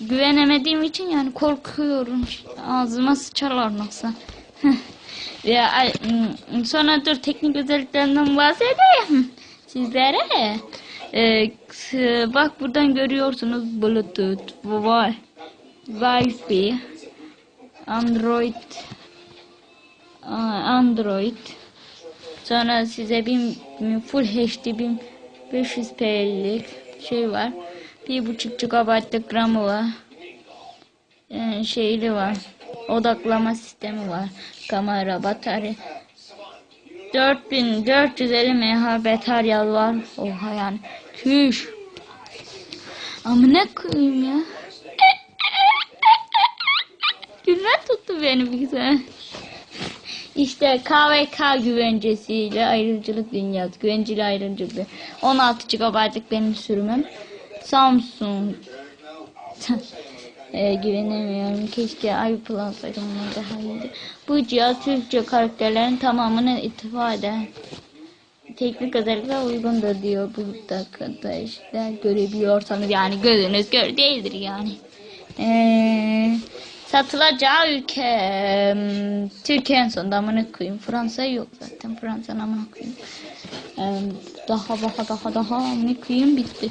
güvenemediğim için yani korkuyorum. Ağzıma sıçarlar nasıl? Ya sonra dur teknik özelliklerinden bahsedeyim sizlere. Ee, bak buradan görüyorsunuz bluetooth. Wi wi-fi android android. Sonra size bir full HD bir 500p'lik şey var. Bir buçuk GB'lık RAM'ı var. Ee, şeyli var. Odaklama sistemi var. Kamera, batarya. 4450 mAh batarya var. Oha yani. Küş. Ama ne koyayım ya. Gülme tuttu beni bir güzel. İşte KVK güvencesiyle ayrımcılık dünyası. Güvenceli ayrımcılık. 16 GB'lık benim sürümüm. Samsung. e, güvenemiyorum. Keşke iPlus onlar daha iyiydi. Bu cihaz Türkçe karakterlerin tamamını ittifa eder. Teknik özellikle uygundur diyor bu arkadaşlar. Görebiliyorsanız yani gözünüz gör değildir yani. Eee satılacağı ülke em, Türkiye en sonunda amına koyayım. Fransa yok zaten. Fransa'nın amına koyayım. Em, daha daha daha daha amına koyayım. Bitti.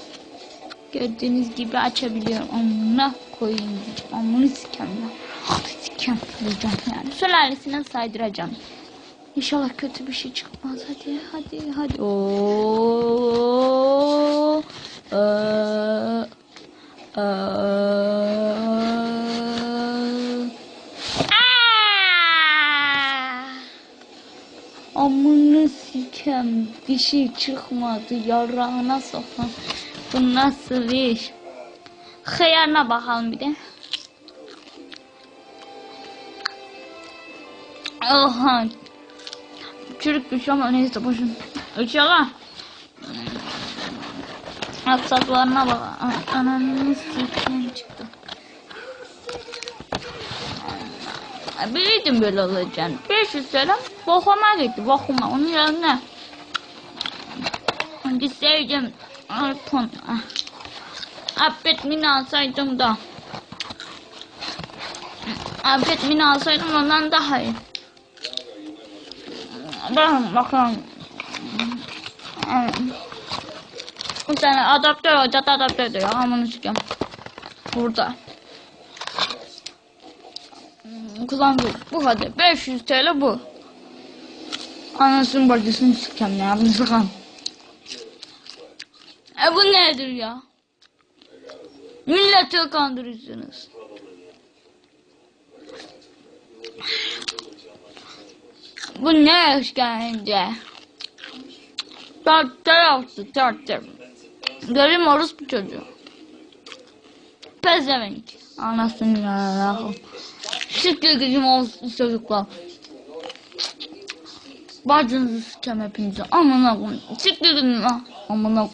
Gördüğünüz gibi açabiliyorum. Amına koyayım. Amını sikem ya. Sikem diyeceğim yani. Sülalesine saydıracağım. İnşallah kötü bir şey çıkmaz. Hadi hadi hadi. Oo. Ee, ee. Amını sikem bir şey çıkmadı yarağına sokan. Bu nasıl bir iş? Hıyarına bakalım bir de. Oha. Çürükmüş ama neyse boşun. İnşallah. Aksaklarına bak. A- Ananı sikem çıktı. Biliyordum böyle olacağını. 500 lira bokuma gitti bokuma. Onun yerine gitseydim iPhone. Ah. iPad mini alsaydım da. iPad mini alsaydım ondan daha iyi. Bakın bakalım. Bir tane adaptör olacak adaptör diyor. Aman sikeyim. Burada. Kullandık. Bu kadar. 500 TL bu. Anasını bacısını sikeyim ya. Bunu sıkan. E bu nedir ya? Milleti kandırıyorsunuz. Bu ne işkence? Tartı yaptı tartı. Göreyim orospu çocuğu. Pezevenk. Anasını ya. Siktir gidin olsun çocuklar. Bacınızı sıçacağım hepinize. Amına. Siktir gidin lan. Amına